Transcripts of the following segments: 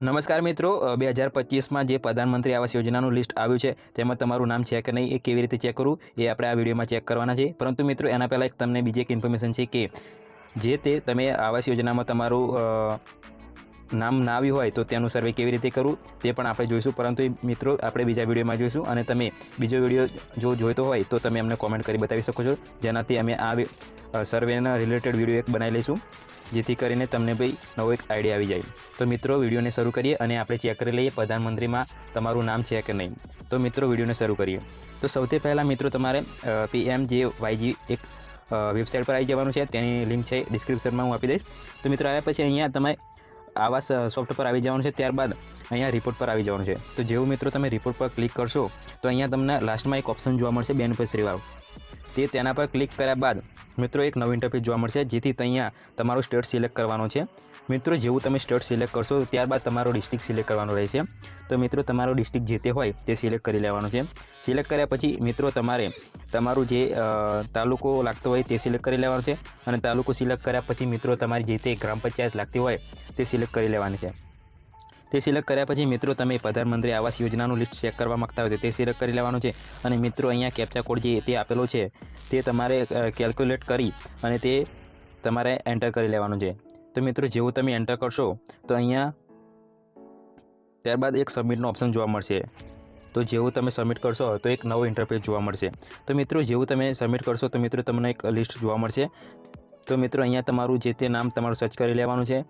નમસ્કાર મિત્રો બે હજાર પચીસમાં જે પ્રધાનમંત્રી આવાસ યોજનાનું લિસ્ટ આવ્યું છે, તેમાં તમારું નામ છે કે નહીં એ કેવી રીતે ચેક કરવું, એ આપણે આ વિડીયોમાં ચેક કરવાના છે. પરંતુ મિત્રો, એના પહેલાં એક તમને બીજી એક ઇન્ફોર્મેશન છે કે, જે તે તમે આવાસ યોજનામાં તમારું નામ ના આવ્યું હોય તો તેનું સર્વે કેવી રીતે કરવું, તે પણ આપણે જોઈશું. પરંતુ મિત્રો, આપણે બીજા વિડીયોમાં જોઈશું અને તમે બીજો વીડિયો જો જોઈતો હોય તો તમે અમને કોમેન્ટ કરી બતાવી શકો છો. જેનાથી અમે આ સર્વેના રિલેટેડ વીડિયો એક બનાવી લઈશું, જેથી કરીને તમને ભાઈ નવો એક આઈડિયા આવી જાય. તો મિત્રો, વિડીયોને શરૂ કરીએ અને આપણે ચેક કરી લઈએ પ્રધાનમંત્રીમાં તમારું નામ છે કે નહીં. તો મિત્રો, વિડીયોને શરૂ કરીએ. તો સૌથી પહેલાં મિત્રો, તમારે પીએમ જે વાયજી એક વેબસાઇટ પર આવી જવાનું છે, તેની લિંક છે ડિસ્ક્રિપ્શનમાં હું આપી દઈશ. તો મિત્રો, આવ્યા પછી અહીંયા તમે આવાસ સોફ્ટ પર આવી જવાનું છે, ત્યારબાદ અહીંયા રિપોર્ટ પર આવી જવાનું છે. તો જેવું મિત્રો તમે રિપોર્ટ પર ક્લિક કરશો, તો અહીંયા તમને લાસ્ટમાં એક ઓપ્શન જોવા મળશે બેનિફિશરીવાળું તે તેના પર ક્લિક કર્યા બાદ મિત્રો એક નવું ઇન્ટરફેસ જોવા મળશે, જેથી અહીંયા તમારું સ્ટેટ સિલેક્ટ કરવાનો છે. મિત્રો, જેવું તમે સ્ટેટ સિલેક્ટ કરશો, ત્યારબાદ તમારો ડિસ્ટ્રિક્ટ સિલેક્ટ કરવાનો રહેશે. તો મિત્રો, તમારો ડિસ્ટ્રિક્ટ જે તે હોય તે સિલેક્ટ કરી લેવાનો છે. સિલેક્ટ કર્યા પછી મિત્રો, તમારે તમારું જે તાલુકો લાગતો હોય તે સિલેક્ટ કરી લેવાનો છે. અને તાલુકો સિલેક્ટ કર્યા પછી મિત્રો, તમારી જે તે ગ્રામ પંચાયત લાગતી હોય તે સિલેક્ટ કરી લેવાની છે. તે સિલેક્ટ કર્યા પછી મિત્રો તમે પ્રધાનમંત્રી આવાસ યોજનાનું લિસ્ટ ચેક કરવા માગતા હોય તો તે સિલેક્ટ કરી લેવાનું છે. અને મિત્રો અહીંયા કેપ્ચા કોડ જે તે આપેલો છે, તે તમારે કેલ્ક્યુલેટ કરી અને તે તમારે એન્ટર કરી લેવાનું છે. તો મિત્રો જેવું તમે એન્ટર કરશો, તો અહીંયા ત્યારબાદ એક સબમિટનો ઓપ્શન જોવા મળશે. તો જેવું તમે સબમિટ કરશો, તો એક નવો ઇન્ટરફેસ જોવા મળશે. તો મિત્રો જેવું તમે સબમિટ કરશો, તો મિત્રો તમને એક લિસ્ટ જોવા મળશે. તો મિત્રો અહીંયા તમારું જે તે નામ તમારું સર્ચ કરી લેવાનું છે.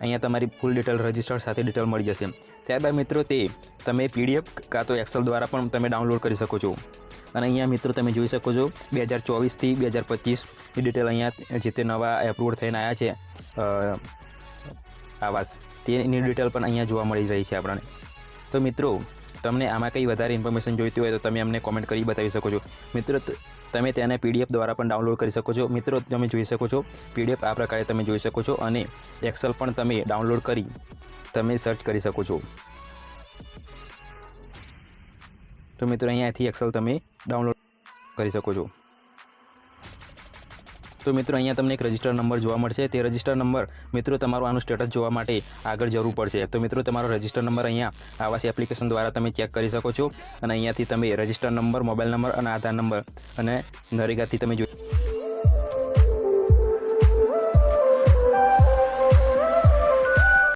અહીંયા તમારી ફૂલ ડિટેલ રજિસ્ટર સાથે ડિટેલ મળી જશે. ત્યારબાદ મિત્રો તે તમે પીડીએફ કાં તો એક્સેલ દ્વારા પણ તમે ડાઉનલોડ કરી શકો છો. અને અહીંયા મિત્રો તમે જોઈ શકો છો બે હજાર ચોવીસથી બે હજાર પચીસની ડિટેલ અહીંયા જે તે નવા એપ્રુવડ થઈને આવ્યા છે આવાસ. તેની ડિટેલ પણ અહીંયા જોવા મળી રહી છે આપણને. તો મિત્રો, તમને આમાં કંઈ વધારે ઇન્ફોર્મેશન જોઈતી હોય તો તમે અમને કોમેન્ટ કરી બતાવી શકો છો. મિત્રો તમે તેને પીડીએફ દ્વારા પણ ડાઉનલોડ કરી શકો છો. મિત્રો, તમે જોઈ શકો છો પીડીએફ આ પ્રકારે તમે જોઈ શકો છો અને એક્સેલ પણ તમે ડાઉનલોડ કરી તમે સર્ચ કરી શકો છો. તો મિત્રો, અહીંયાથી એક્સેલ તમે ડાઉનલોડ કરી શકો છો. તો મિત્રો, અહીંયા તમને એક રજિસ્ટર નંબર જોવા મળશે. તે રજિસ્ટર નંબર મિત્રો, તમારું આનું સ્ટેટસ જોવા માટે આગળ જરૂર પડશે. તો મિત્રો, તમારો રજિસ્ટર નંબર અહીંયા આવાસ એપ્લિકેશન દ્વારા તમે ચેક કરી શકો છો. અને અહીંયાથી તમે રજિસ્ટર નંબર મોબાઈલ નંબર અને આધાર નંબર અને નરેગાથી તમે જોઈ